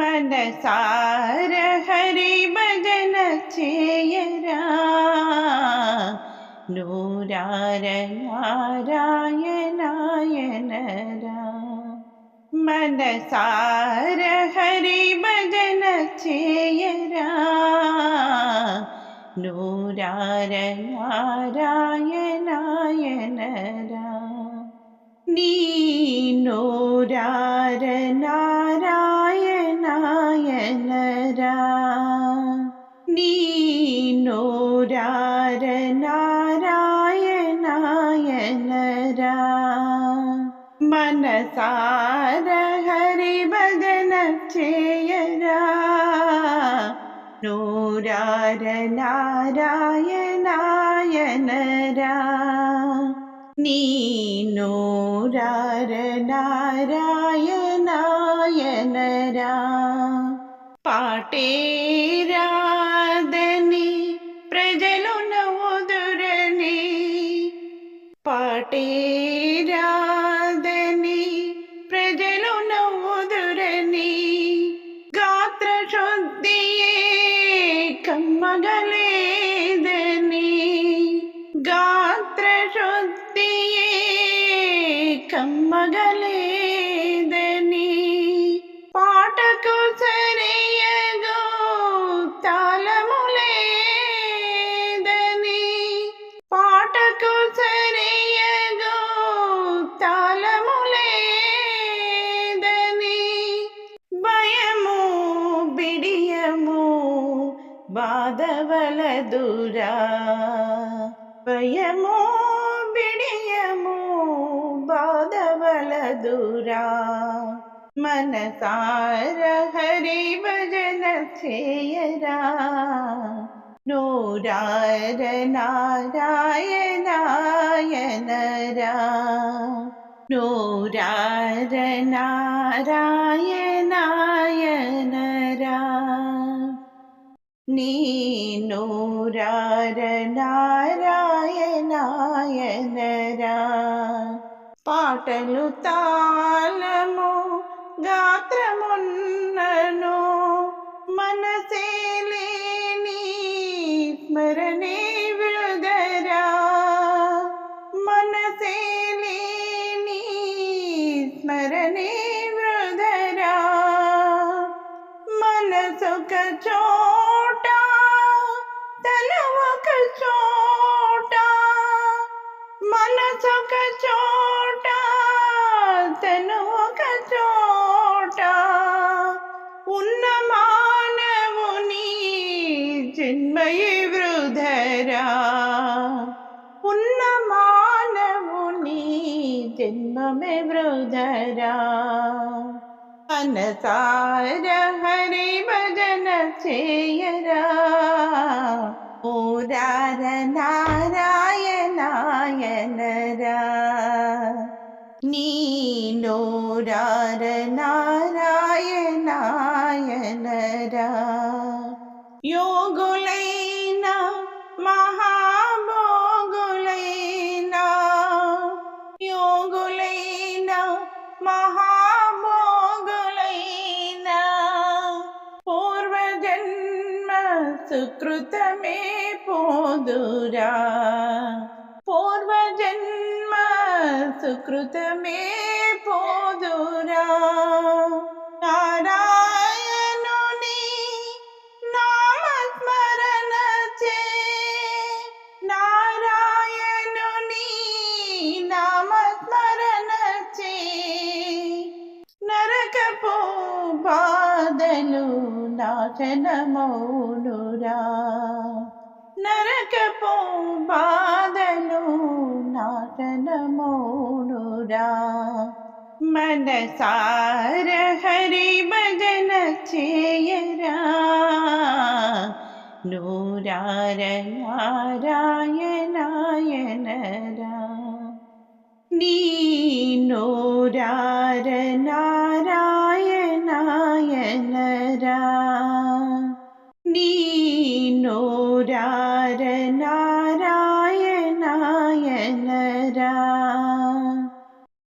മനസാര ഹരിഭജന ചേയരാ നൂരാര നാരായണായനരാ. മനസാര ഹരിഭജന ചേയരാ നൂരാര നാരായണായനരാ. നീ നൂരാരനാ നീനോരാരനാരായണായനര മനസാര ഹരിഭജന ചെയ്യരാ നൂരാരനാരായണായനരാ നീനൂരാരനാരായണായനരാ പാട്ടേരാ పాటేరాదని ప్రజలు నవ్వుదురని గాత్ర శుద్ధియే కమ్మగలేదని గాత్ర శుద్ధియే కమ్మగలే బాధవలదురా భయము బిడియము బాధవలదురా మనసార హరి భజన చేయరా నూరార నారాయణాయనరా నూరార నారాయణాయనరా నీ నూరార నారాయణాయనరా పాటలు తాళము మనసొక చోట తల ఒక చోట మనసొక చోట తను ఒక చోట. ఉన్న మానవుని జన్మయే వృధరా. ఉన్న మానవుని జన్మమే వృధరా. అనసార హరి భజన చేయరా ఓరార నారాయణాయనరా నీ నోరార నారాయణాయనరా యోగులైన మహాభోగులైన యోగులైన మహాభోగులైన సుకృతమే పోదురా పూర్వజన్మ సుకృతమే పోదురా నారాయణుని నామస్మరణ చే నారాయణుని నామస్మరణ చే నరకపు బాధలు నాశనమౌనురా నరకపు బాధలు నాశనమౌనురా మనసార హరి భజన చేయరా నూరార నారాయణాయనరా Nee.